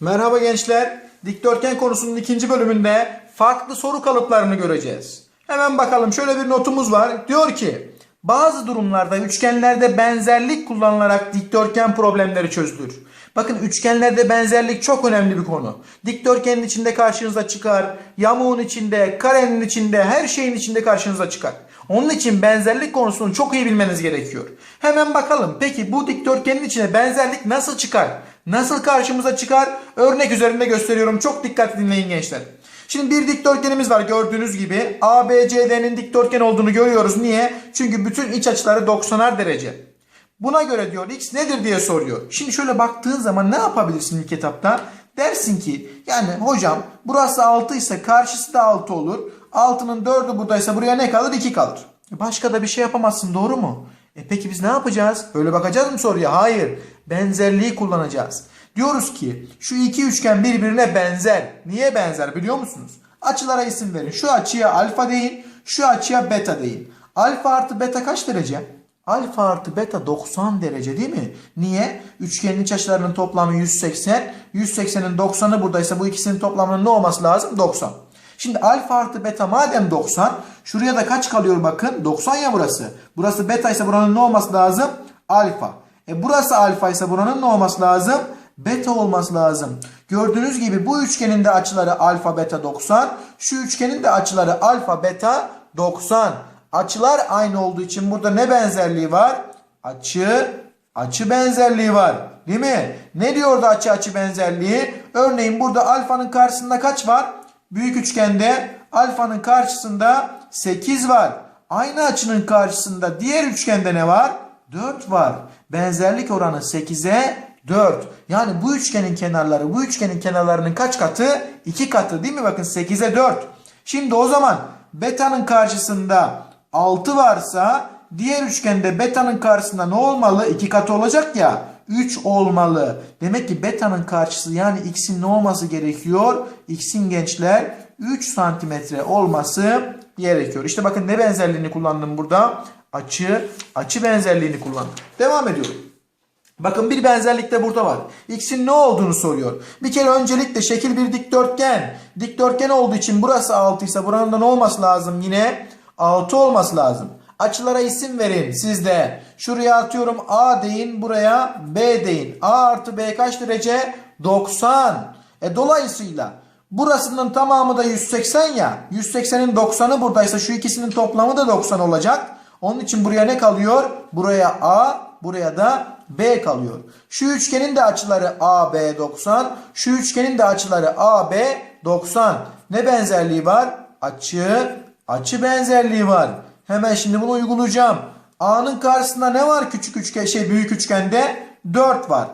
Merhaba gençler. Dikdörtgen konusunun ikinci bölümünde farklı soru kalıplarını göreceğiz. Hemen bakalım şöyle bir notumuz var. Diyor ki bazı durumlarda üçgenlerde benzerlik kullanılarak dikdörtgen problemleri çözülür. Bakın üçgenlerde benzerlik çok önemli bir konu. Dikdörtgenin içinde karşınıza çıkar, yamuğun içinde, karenin içinde, her şeyin içinde karşınıza çıkar. Onun için benzerlik konusunu çok iyi bilmeniz gerekiyor. Hemen bakalım peki bu dikdörtgenin içine benzerlik nasıl çıkar? Nasıl karşımıza çıkar? Örnek üzerinde gösteriyorum. Çok dikkatli dinleyin gençler. Şimdi bir dikdörtgenimiz var gördüğünüz gibi. ABCD'nin dikdörtgen olduğunu görüyoruz. Niye? Çünkü bütün iç açıları 90'ar derece. Buna göre diyor x nedir diye soruyor. Şimdi şöyle baktığın zaman ne yapabilirsin ilk etapta? Dersin ki yani hocam burası 6 ise karşısı da 6 olur. 6'nın 4'ü buradaysa buraya ne kalır? 2 kalır. E Başka da bir şey yapamazsın doğru mu? E peki biz ne yapacağız? Böyle bakacağız mı soruya? Hayır. Benzerliği kullanacağız. Diyoruz ki şu iki üçgen birbirine benzer. Niye benzer biliyor musunuz? Açılara isim verin. Şu açıya alfa deyin. Şu açıya beta deyin. Alfa artı beta kaç derece? Alfa artı beta 90 derece değil mi? Niye? Üçgenin iç açılarının toplamı 180. 180'in 90'ı buradaysa bu ikisinin toplamının ne olması lazım? 90. Şimdi alfa artı beta madem 90 şuraya da kaç kalıyor bakın 90 ya burası. Burası beta ise buranın ne olması lazım? Alfa. E burası alfa ise buranın ne olması lazım? Beta olması lazım. Gördüğünüz gibi bu üçgenin de açıları alfa beta 90. Şu üçgenin de açıları alfa beta 90. Açılar aynı olduğu için burada ne benzerliği var? Açı, açı benzerliği var. Değil mi? Ne diyordu açı açı benzerliği? Örneğin burada alfanın karşısında kaç var? Büyük üçgende alfanın karşısında 8 var. Aynı açının karşısında diğer üçgende ne var? 4 var. Benzerlik oranı 8'e 4. Yani bu üçgenin kenarları bu üçgenin kenarlarının kaç katı? 2 katı değil mi? Bakın 8'e 4. Şimdi o zaman beta'nın karşısında 6 varsa diğer üçgende beta'nın karşısında ne olmalı? 2 katı olacak ya. 3 olmalı. Demek ki beta'nın karşısı yani x'in ne olması gerekiyor? x'in gençler 3 santimetre olması gerekiyor. İşte bakın ne benzerliğini kullandım burada? Açı, açı benzerliğini kullandım. Devam ediyorum. Bakın bir benzerlik de burada var. X'in ne olduğunu soruyor. Bir kere öncelikle şekil bir dikdörtgen. Dikdörtgen olduğu için burası 6 ise buranın da ne olması lazım? Yine 6 olması lazım. Açılara isim verin siz de. Şuraya atıyorum A deyin buraya B deyin. A artı B kaç derece? 90. E dolayısıyla burasının tamamı da 180 ya. 180'in 90'ı buradaysa şu ikisinin toplamı da 90 olacak. Onun için buraya ne kalıyor? Buraya A, buraya da B kalıyor. Şu üçgenin de açıları AB 90. Şu üçgenin de açıları AB 90. Ne benzerliği var? Açı, açı benzerliği var. Hemen şimdi bunu uygulayacağım. A'nın karşısında ne var küçük üçgen şey büyük üçgende? 4 var.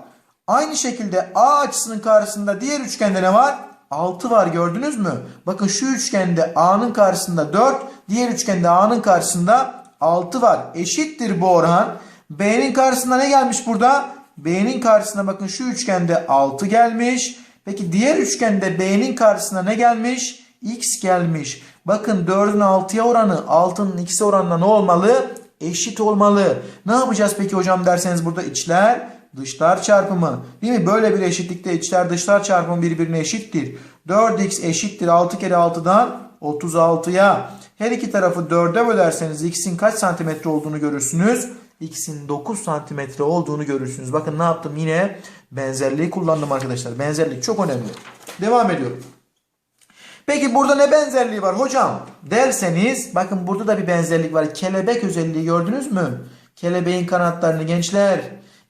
Aynı şekilde A açısının karşısında diğer üçgende ne var? 6 var gördünüz mü? Bakın şu üçgende A'nın karşısında 4, diğer üçgende A'nın karşısında 6 var. Eşittir bu oran. B'nin karşısında ne gelmiş burada? B'nin karşısına bakın şu üçgende 6 gelmiş. Peki diğer üçgende B'nin karşısına ne gelmiş? X gelmiş. Bakın 4'ün 6'ya oranı 6'nın x'e oranına ne olmalı? Eşit olmalı. Ne yapacağız peki hocam derseniz burada içler dışlar çarpımı. Değil mi? Böyle bir eşitlikte içler dışlar çarpımı birbirine eşittir. 4x eşittir 6 kere 6'dan 36'ya. Her iki tarafı 4'e bölerseniz x'in kaç santimetre olduğunu görürsünüz. x'in 9 santimetre olduğunu görürsünüz. Bakın ne yaptım yine benzerliği kullandım arkadaşlar. Benzerlik çok önemli. Devam ediyorum. Peki burada ne benzerliği var hocam derseniz bakın burada da bir benzerlik var. Kelebek özelliği gördünüz mü? Kelebeğin kanatlarını gençler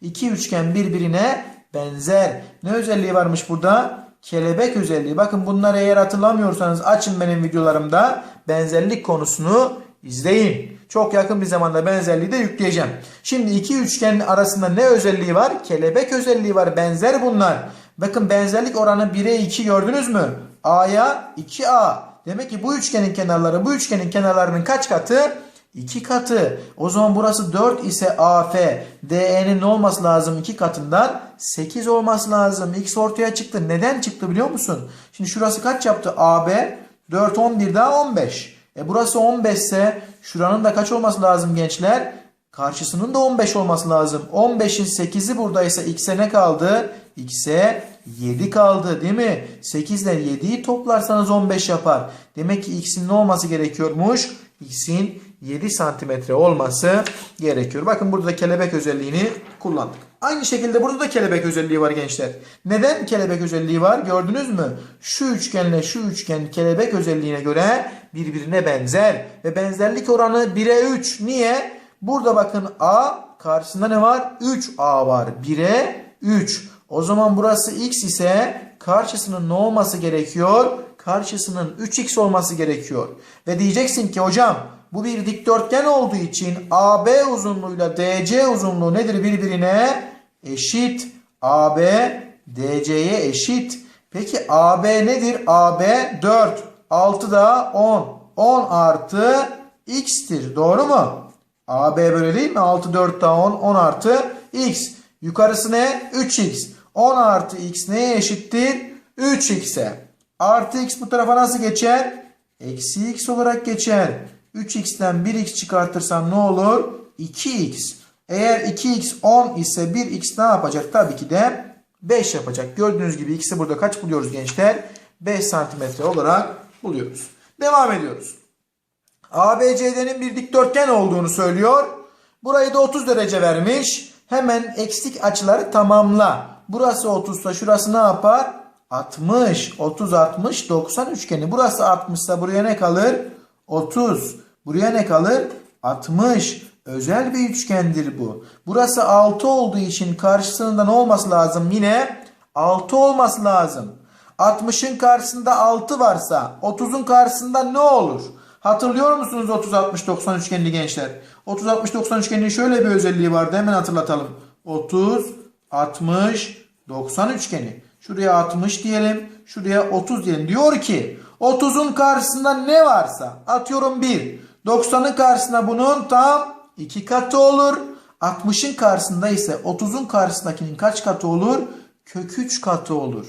iki üçgen birbirine benzer. Ne özelliği varmış burada? Kelebek özelliği. Bakın bunları eğer hatırlamıyorsanız açın benim videolarımda benzerlik konusunu izleyin. Çok yakın bir zamanda benzerliği de yükleyeceğim. Şimdi iki üçgenin arasında ne özelliği var? Kelebek özelliği var. Benzer bunlar. Bakın benzerlik oranı 1'e 2 gördünüz mü? A'ya 2A. Demek ki bu üçgenin kenarları bu üçgenin kenarlarının kaç katı? 2 katı. O zaman burası 4 ise AF. DE'nin ne olması lazım? 2 katından 8 olması lazım. X ortaya çıktı. Neden çıktı biliyor musun? Şimdi şurası kaç yaptı? AB 4 11 daha 15. E burası 15 ise şuranın da kaç olması lazım gençler? Karşısının da 15 olması lazım. 15'in 8'i buradaysa x'e ne kaldı? x'e 7 kaldı değil mi? 8 ile 7'yi toplarsanız 15 yapar. Demek ki x'in ne olması gerekiyormuş? x'in 7 santimetre olması gerekiyor. Bakın burada kelebek özelliğini kullandık. Aynı şekilde burada da kelebek özelliği var gençler. Neden kelebek özelliği var? Gördünüz mü? Şu üçgenle şu üçgen kelebek özelliğine göre birbirine benzer. Ve benzerlik oranı 1'e 3. Niye? Burada bakın A karşısında ne var? 3A var. 1'e 3. O zaman burası x ise karşısının ne olması gerekiyor? Karşısının 3x olması gerekiyor. Ve diyeceksin ki hocam bu bir dikdörtgen olduğu için AB uzunluğuyla DC uzunluğu nedir birbirine? Eşit. AB DC'ye eşit. Peki AB nedir? AB 4. 6 da 10. 10 artı x'tir. Doğru mu? AB böyle değil mi? 6 4 daha 10. 10 artı x. Yukarısı ne? 3x. 10 artı x neye eşittir? 3x'e. Artı x bu tarafa nasıl geçer? Eksi x olarak geçer. 3x'ten 1x çıkartırsam ne olur? 2x. Eğer 2x 10 ise 1x ne yapacak? Tabii ki de 5 yapacak. Gördüğünüz gibi x'i burada kaç buluyoruz gençler? 5 santimetre olarak buluyoruz. Devam ediyoruz. ABCD'nin bir dikdörtgen olduğunu söylüyor. Burayı da 30 derece vermiş. Hemen eksik açıları tamamla. Burası 30 ise şurası ne yapar? 60. 30, 60, 90 üçgeni. Burası 60 ise buraya ne kalır? 30. Buraya ne kalır? 60. Özel bir üçgendir bu. Burası 6 olduğu için karşısında ne olması lazım? Yine 6 olması lazım. 60'ın karşısında 6 varsa 30'un karşısında ne olur? Hatırlıyor musunuz 30 60 90 üçgenli gençler? 30 60 90 üçgeninin şöyle bir özelliği vardı. Hemen hatırlatalım. 30 60 90 üçgeni. Şuraya 60 diyelim. Şuraya 30 diyelim. Diyor ki 30'un karşısında ne varsa atıyorum 1. 90'ın karşısında bunun tam 2 katı olur. 60'ın karşısında ise 30'un karşısındakinin kaç katı olur? Kök 3 katı olur.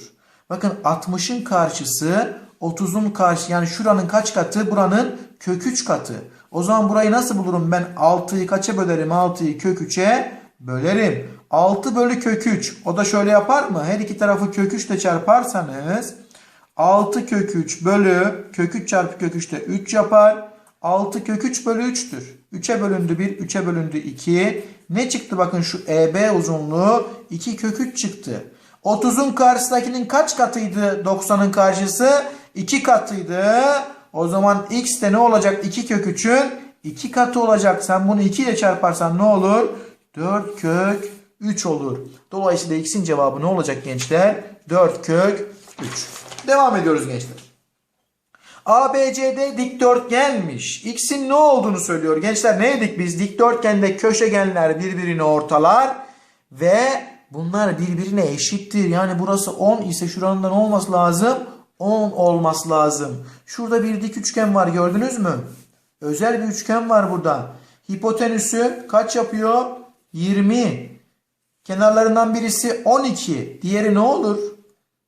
Bakın 60'ın karşısı 30'un karşı yani şuranın kaç katı? Buranın kök 3 katı. O zaman burayı nasıl bulurum? Ben 6'yı kaça bölerim? 6'yı kök 3'e bölerim. 6 bölü kök 3. O da şöyle yapar mı? Her iki tarafı kök 3 ile çarparsanız 6 kök 3 bölü kök 3 çarpı kök 3 de 3 yapar. 6 kök 3 bölü 3'tür. 3'e bölündü 1, 3'e bölündü 2. Ne çıktı bakın şu EB uzunluğu 2 kök 3 çıktı. 30'un karşısındakinin kaç katıydı 90'ın karşısı? 2 katıydı. O zaman x de ne olacak? 2 kök 3'ün 2 katı olacak. Sen bunu 2 ile çarparsan ne olur? 4 kök 3 olur. Dolayısıyla x'in cevabı ne olacak gençler? 4 kök 3. Devam ediyoruz gençler. ABCD dikdörtgenmiş. X'in ne olduğunu söylüyor. Gençler ne dedik biz? Dikdörtgende köşegenler birbirini ortalar ve bunlar birbirine eşittir. Yani burası 10 ise şuranın da ne olması lazım? 10 olması lazım. Şurada bir dik üçgen var gördünüz mü? Özel bir üçgen var burada. Hipotenüsü kaç yapıyor? 20. Kenarlarından birisi 12. Diğeri ne olur?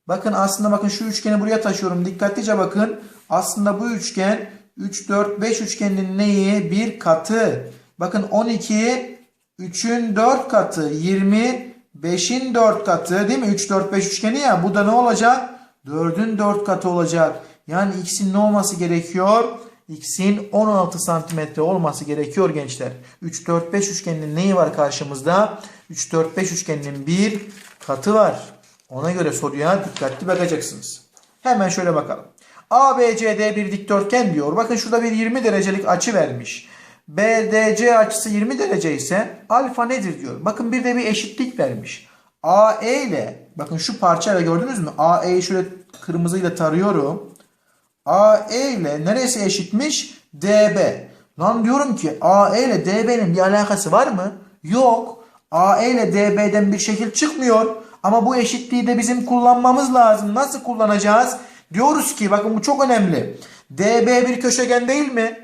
Bakın aslında bakın şu üçgeni buraya taşıyorum. Dikkatlice bakın. Aslında bu üçgen 3, 4, 5 üçgeninin neyi? Bir katı. Bakın 12 3'ün 4 katı. 20 5'in 4 katı değil mi? 3, 4, 5 üçgeni ya. Bu da ne olacak? 4'ün 4 katı olacak. Yani x'in ne olması gerekiyor? x'in 16 santimetre olması gerekiyor gençler. 3, 4, 5 üçgeninin neyi var karşımızda? 3, 4, 5 üçgeninin bir katı var. Ona göre soruya dikkatli bakacaksınız. Hemen şöyle bakalım. ABCD bir dikdörtgen diyor. Bakın şurada bir 20 derecelik açı vermiş. BDC açısı 20 derece ise alfa nedir diyor. Bakın bir de bir eşitlik vermiş. AE ile bakın şu parçayla gördünüz mü? AE'yi şöyle kırmızıyla tarıyorum. AE ile neresi eşitmiş? DB. Lan diyorum ki AE ile DB'nin bir alakası var mı? Yok. AE ile DB'den bir şekil çıkmıyor. Ama bu eşitliği de bizim kullanmamız lazım. Nasıl kullanacağız? Diyoruz ki bakın bu çok önemli. DB bir köşegen değil mi?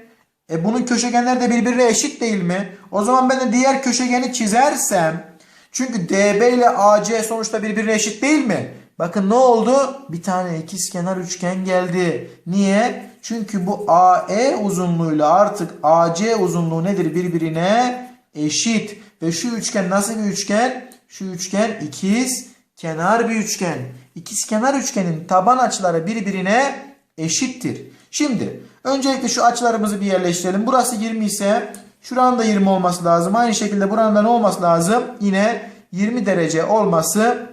E bunun köşegenleri de birbirine eşit değil mi? O zaman ben de diğer köşegeni çizersem çünkü DB ile AC sonuçta birbirine eşit değil mi? Bakın ne oldu? Bir tane ikizkenar üçgen geldi. Niye? Çünkü bu AE uzunluğuyla artık AC uzunluğu nedir birbirine eşit. Ve şu üçgen nasıl bir üçgen? Şu üçgen ikiz kenar bir üçgen. ikizkenar üçgenin taban açıları birbirine eşittir. Şimdi öncelikle şu açılarımızı bir yerleştirelim. Burası 20 ise şuranın da 20 olması lazım. Aynı şekilde buranın da ne olması lazım? Yine 20 derece olması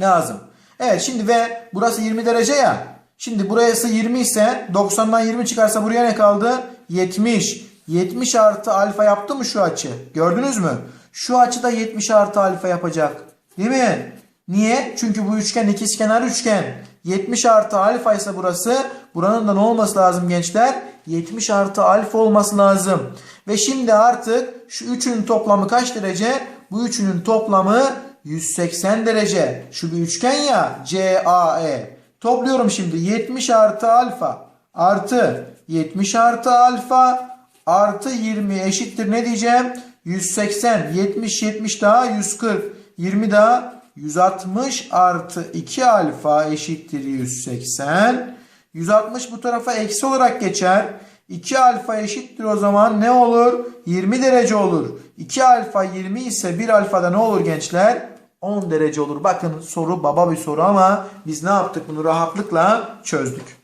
lazım. Evet şimdi ve burası 20 derece ya. Şimdi burası 20 ise 90'dan 20 çıkarsa buraya ne kaldı? 70. 70 artı alfa yaptı mı şu açı? Gördünüz mü? Şu açı da 70 artı alfa yapacak. Değil mi? Niye? Çünkü bu üçgen ikizkenar üçgen. 70 artı alfa ise burası. Buranın da ne olması lazım gençler? 70 artı alfa olması lazım. Ve şimdi artık şu üçünün toplamı kaç derece? Bu üçünün toplamı 180 derece. Şu bir üçgen ya CAE. Topluyorum şimdi 70 artı alfa artı 70 artı alfa artı 20 eşittir ne diyeceğim? 180 70 70 daha 140 20 daha 160 artı 2 alfa eşittir 180 160 bu tarafa eksi olarak geçer 2 alfa eşittir o zaman ne olur? 20 derece olur. 2 alfa 20 ise 1 alfada ne olur gençler? 10 derece olur. Bakın soru baba bir soru ama biz ne yaptık bunu rahatlıkla çözdük.